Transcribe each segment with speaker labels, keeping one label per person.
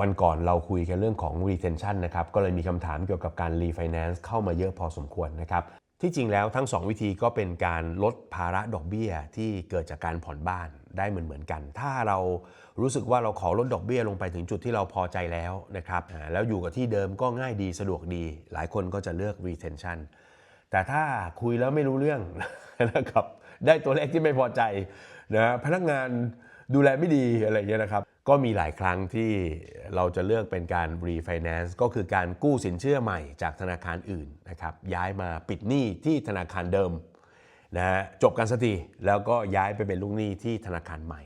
Speaker 1: วันก่อนเราคุยกันเรื่องของ retention นะครับ ก็เลยมีคำถามเกี่ยวกับการ refinance เข้ามาเยอะพอสมควรนะครับ ที่จริงแล้วทั้ง 2 วิธีก็เป็นการลดภาระดอกเบี้ยที่เกิดจากการผ่อนบ้านได้เหมือนเหมือนกัน ถ้าเรารู้สึกว่าเราขอลดดอกเบี้ยลงไปถึงจุดที่เราพอใจแล้วนะครับ แล้วอยู่กับที่เดิมก็ง่ายดีสะดวกดี หลายคนก็จะเลือก retention แต่ถ้าคุยแล้วไม่รู้เรื่องนะครับ ได้ตัวเลขที่ไม่พอใจนะพนักงานดูแลไม่ดีอะไรอย่างเงี้ยนะครับ ก็มีหลายครั้งที่เราจะเลือกเป็นการ refinance ก็คือการกู้สินเชื่อใหม่จากธนาคารอื่นนะครับย้ายมาปิดหนี้ที่ธนาคารเดิมนะฮะจบกันสักทีแล้วก็ย้ายไปเป็นลูกหนี้ที่ธนาคารใหม่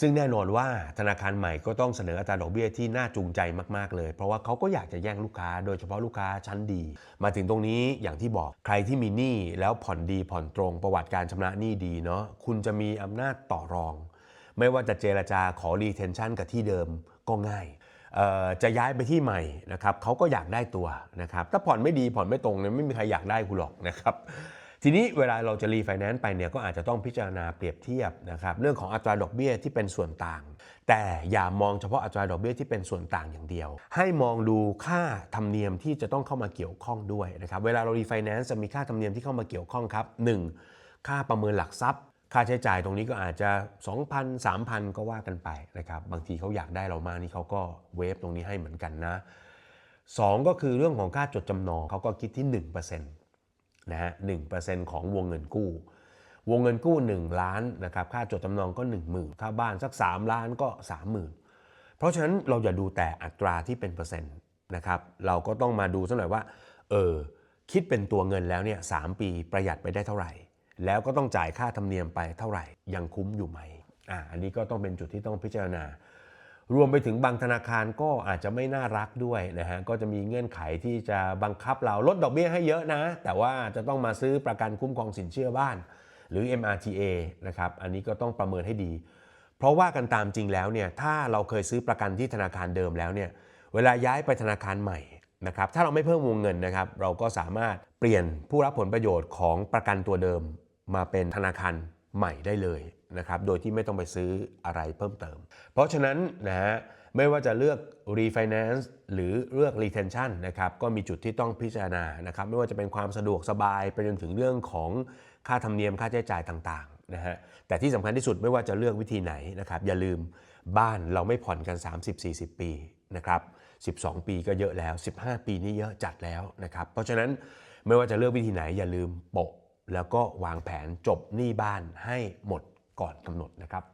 Speaker 1: ซึ่งแน่นอนว่าธนาคารใหม่ก็ต้องเสนออัตราดอกเบี้ยที่น่าจูงใจมาก ๆ เลย เพราะว่าเขาก็อยากจะแย่งลูกค้า โดยเฉพาะลูกค้าชั้นดี มาถึงตรงนี้อย่างที่บอกใครที่มีหนี้แล้วผ่อนดีผ่อนตรงประวัติการชำระหนี้ดีเนาะคุณจะมีอำนาจต่อรอง ไม่ว่าจะเจรจาขอ retention กับที่เดิมก็ง่ายจะย้ายไปที่ใหม่นะครับเขาก็อยากได้ตัวนะครับถ้าผ่อนไม่ดีผ่อนไม่ตรงเนี่ยไม่มีใครอยากได้คุณหรอกนะครับทีนี้เวลาเราจะรีไฟแนนซ์ไปเนี่ยก็อาจจะต้องพิจารณาเปรียบเทียบนะครับเรื่องของอัตราดอกเบี้ยที่เป็นส่วนต่าง แต่อย่ามองเฉพาะอัตราดอกเบี้ยที่เป็นส่วนต่างอย่างเดียว ให้มองดูค่าธรรมเนียมที่จะต้องเข้ามาเกี่ยวข้องด้วยนะครับเวลาเรารีไฟแนนซ์จะมีค่าธรรมเนียมที่เข้ามาเกี่ยวข้องครับ 1. ค่าประเมินหลักทรัพย์ ค่าใช้จ่ายตรงนี้ก็อาจจะ 2,000 3,000 ก็ว่ากันไปนะครับบางทีเขาอยากได้เรามากนี่เขาก็เวฟตรงนี้ให้เหมือนกันนะสองก็คือเรื่องของค่าจดจำนองเขาก็คิดที่1%นะฮะ1%ของวงเงินกู้ วงเงินกู้ 1 ล้านนะครับค่าจดจำนองก็ 10,000ถ้าบ้านสัก 3 ล้านก็ 30,000 เพราะฉะนั้นเราอย่าดูแต่อัตราที่เป็นเปอร์เซ็นต์นะครับเราก็ต้องมาดูสักหน่อยว่าเออคิดเป็นตัวเงินแล้วเนี่ยสามปีประหยัดไปได้เท่าไหร่ แล้วก็ต้องจ่ายค่าธรรมเนียมไปเท่าไหร่ยังคุ้มอยู่ไหมอ่าอันนี้ก็ต้องเป็นจุดที่ต้องพิจารณา รวมไปถึงบางธนาคารก็อาจจะไม่น่ารักด้วยนะฮะก็จะมีเงื่อนไขที่จะบังคับเราลดดอกเบี้ยให้เยอะนะ แต่ว่าจะต้องมาซื้อประกันคุ้มครองสินเชื่อบ้าน หรือ MRTA นะครับอันนี้ก็ต้องประเมินให้ดี เพราะว่ากันตามจริงแล้วเนี่ยถ้าเราเคยซื้อประกันที่ธนาคารเดิมแล้วเนี่ยเวลาย้ายไปธนาคารใหม่นะครับถ้าเราไม่เพิ่มวงเงินนะครับเราก็สามารถเปลี่ยนผู้รับผลประโยชน์ของประกันตัวเดิม มาเป็นธนาคารใหม่ได้เลยนะครับ โดยที่ไม่ต้องไปซื้ออะไรเพิ่มเติม เพราะฉะนั้นนะฮะไม่ว่าจะเลือก refinance หรือเลือก retention นะครับก็มีจุดที่ต้องพิจารณานะครับไม่ว่าจะเป็นความสะดวกสบายไปจนถึงเรื่องของค่าธรรมเนียมค่าใช้จ่ายต่างๆนะฮะแต่ที่สำคัญที่สุดไม่ว่าจะเลือกวิธีไหนนะครับอย่าลืมบ้านเราไม่ผ่อนกัน 30-40 ปีนะครับ12 ปีก็เยอะแล้ว 15 ปีนี่เยอะจัดแล้วนะครับเพราะฉะนั้นไม่ว่าจะเลือกวิธีไหนอย่าลืมโปะ แล้วก็วางแผนจบหนี้บ้านให้หมดก่อนกำหนดนะครับ